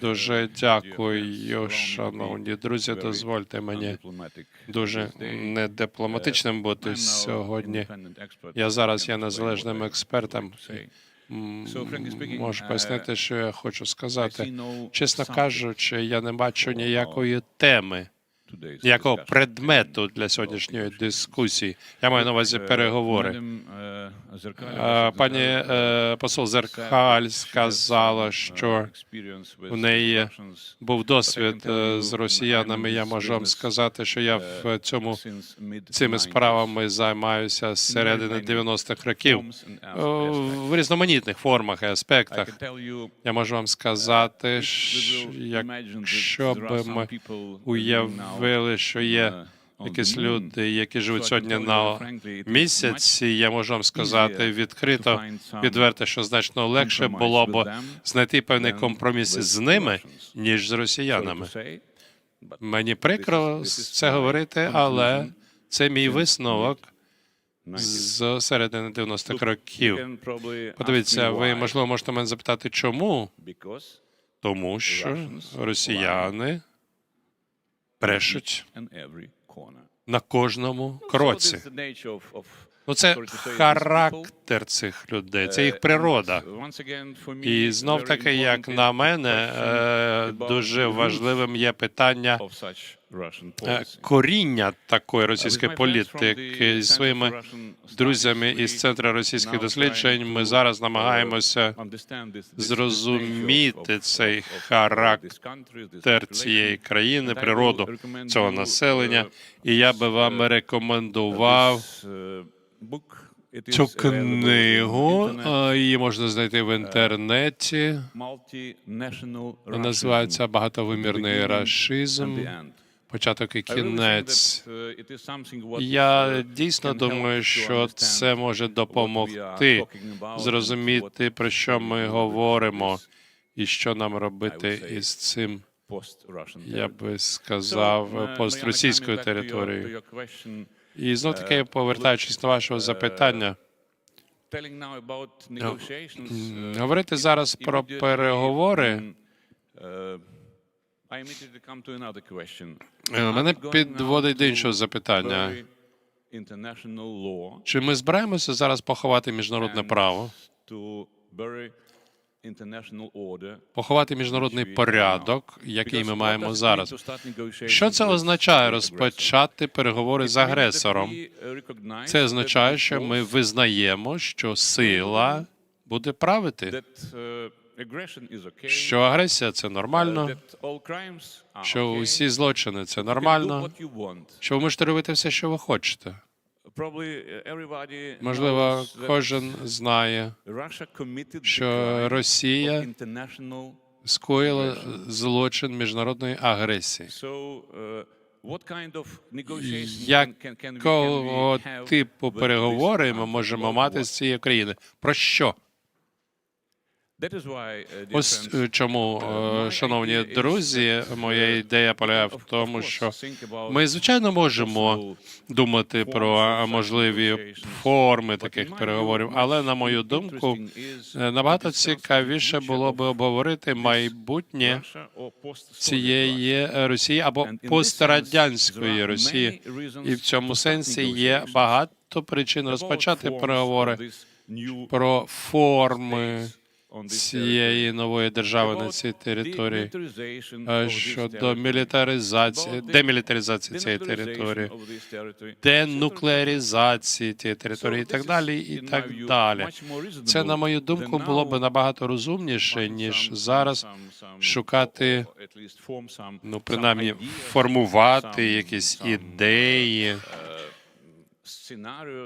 Дуже дякую, шановні друзі. Дозвольте мені дуже недипломатичним бути сьогодні. Я зараз є незалежним експертом. Можу пояснити, що я хочу сказати. Чесно кажучи, я не бачу ніякої теми, ніякого предмету для сьогоднішньої дискусії. Я маю на увазі переговори. Е, Пані е, посол Зеркаль сказала, що у неї був досвід е, з росіянами. Я можу вам сказати, що я в цьому цими справами займаюся з середини 90-х років е, в різноманітних формах і аспектах. Я можу вам сказати, що якщо б ми уявили, що є якісь люди, які живуть сьогодні на місяці, я можу вам сказати відкрито, відверто, що значно легше було б знайти певний компроміс з ними, ніж з росіянами. Мені прикро це говорити, але це мій висновок з середини 90-х років. Подивіться, ви можливо можете мене запитати, чому? Тому що росіяни брешуть на кожному кроці. Ну, це характер цих людей, це їх природа. І знов таки, як на мене, е, дуже важливим є питання е, коріння такої російської політики. Зі своїми друзями із центру російських досліджень ми зараз намагаємося зрозуміти цей характер цієї країни, природу цього населення. І я би вам рекомендував цю книгу. е, Її можна знайти в інтернеті. Називається Багатовимірний рашизм. Початок і кінець. Я дійсно думаю, що це може допомогти зрозуміти, про що ми говоримо, і що нам робити із цим. Я би сказав, постросійською територією. І знов таки, повертаючись до вашого запитання, говорити зараз про переговори. е, Мене підводить до іншого запитання. Чи ми збираємося зараз поховати міжнародне право, поховати міжнародний порядок, який ми маємо зараз? Що це означає розпочати переговори з агресором? Це означає, що ми визнаємо, що сила буде правити, що агресія це нормально, що усі злочини це нормально, що ви можете робити все, що ви хочете. Можливо, кожен знає, що Росія скоїла злочин міжнародної агресії. Якого типу переговори ми можемо мати з цією країною? Про що? Ось е, чому, е, шановні друзі, моя ідея полягає в тому, що ми звичайно можемо думати про можливі форми таких переговорів, але на мою думку, е, набагато цікавіше було би обговорити майбутнє цієї Росії або пострадянської Росії, і в цьому сенсі є багато причин розпочати переговори про форми цієї нової держави на цій території е, щодо мілітаризації, демілітаризації цієї території, денуклеаризації цієї території і так далі, і так далі. Це, на мою думку, було би набагато розумніше, ніж зараз шукати, ну принаймні, формувати якісь ідеї,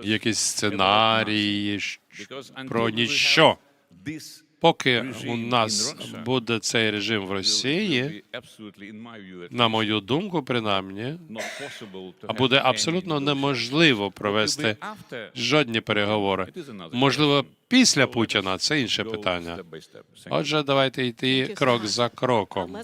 якісь сценарії про ніщо. Поки у нас буде цей режим в Росії, на мою думку, принаймні, а буде абсолютно неможливо провести жодні переговори. Можливо, після Путіна це інше питання. Отже, давайте йти крок за кроком.